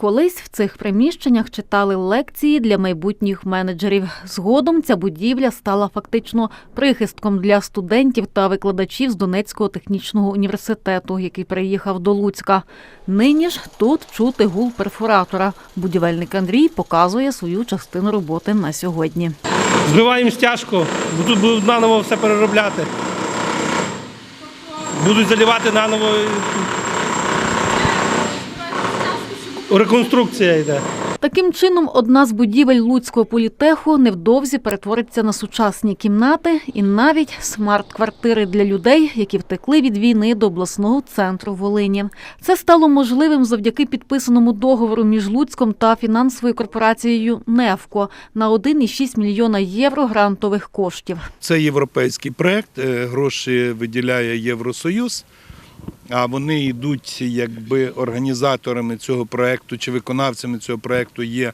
Колись в цих приміщеннях читали лекції для майбутніх менеджерів. Згодом ця будівля стала фактично прихистком для студентів та викладачів з Донецького технічного університету, який приїхав до Луцька. Нині ж тут чути гул перфоратора. Будівельник Андрій показує свою частину роботи на сьогодні. Збиваємо стяжку, бо тут будуть наново все переробляти. Будуть заливати наново. Реконструкція йде. Таким чином, одна з будівель Луцького політеху невдовзі перетвориться на сучасні кімнати і навіть смарт-квартири для людей, які втекли від війни до обласного центру Волині. Це стало можливим завдяки підписаному договору між Луцьком та фінансовою корпорацією Невко на 1,6 мільйона євро грантових коштів. Це європейський проект, е, гроші виділяє Євросоюз, а вони йдуть якби організаторами цього проекту чи виконавцями цього проекту є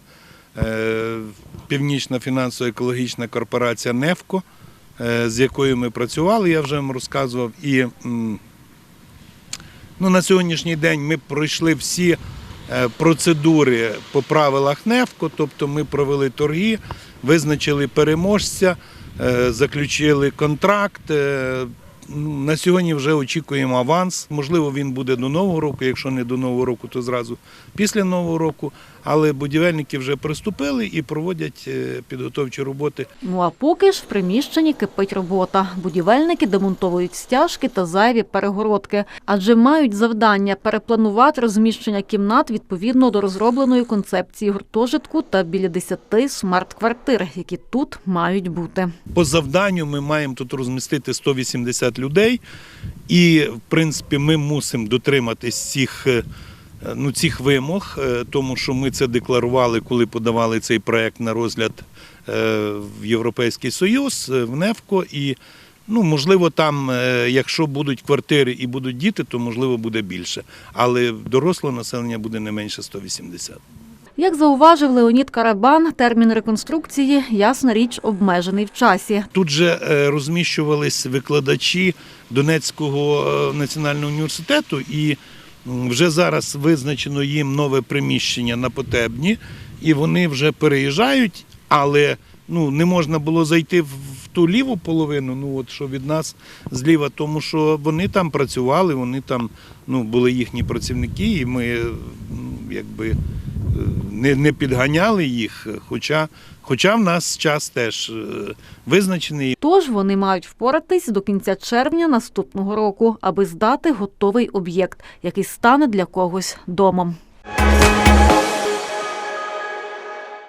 е, Північна фінансово-екологічна корпорація «Невко», е, з якою ми працювали, я вже вам розказував. І ну, на сьогоднішній день ми пройшли всі е, процедури по правилах НЕФКО, тобто ми провели торги, визначили переможця, заключили контракт. На сьогодні вже очікуємо аванс. Можливо, він буде до Нового року. Якщо не до Нового року, то зразу після Нового року. Але будівельники вже приступили і проводять е, підготовчі роботи Ну а поки ж в приміщенні кипить робота. Будівельники демонтовують стяжки та зайві перегородки, адже мають завдання перепланувати розміщення кімнат відповідно до розробленої концепції гуртожитку та біля 10 смарт-квартир, які тут мають бути. По завданню ми маємо тут розмістити 180 людей, і в принципі ми мусимо дотриматись цих, е, ну, цих вимог, е, тому що ми це декларували, коли подавали цей проект на розгляд е, в Європейський Союз, в НЕФКО. І ну, можливо, там, якщо будуть квартири і будуть діти, то можливо буде більше. Але дорослого населення буде не менше 180. Як зауважив Леонід Карабан, термін реконструкції ясна річ обмежений в часі. Тут же е, розміщувались викладачі Донецького е, національного університету, і вже зараз визначено їм нове приміщення на Потебні, і вони вже переїжджають, але ну, не можна було зайти в ту ліву половину, ну от що від нас зліва, тому що вони там працювали, вони там ну, були їхні працівники, і ми якби не, не підганяли їх, хоча, хоча в нас час теж е, визначений. Тож вони мають впоратись до кінця червня наступного року, аби здати готовий об'єкт, який стане для когось домом.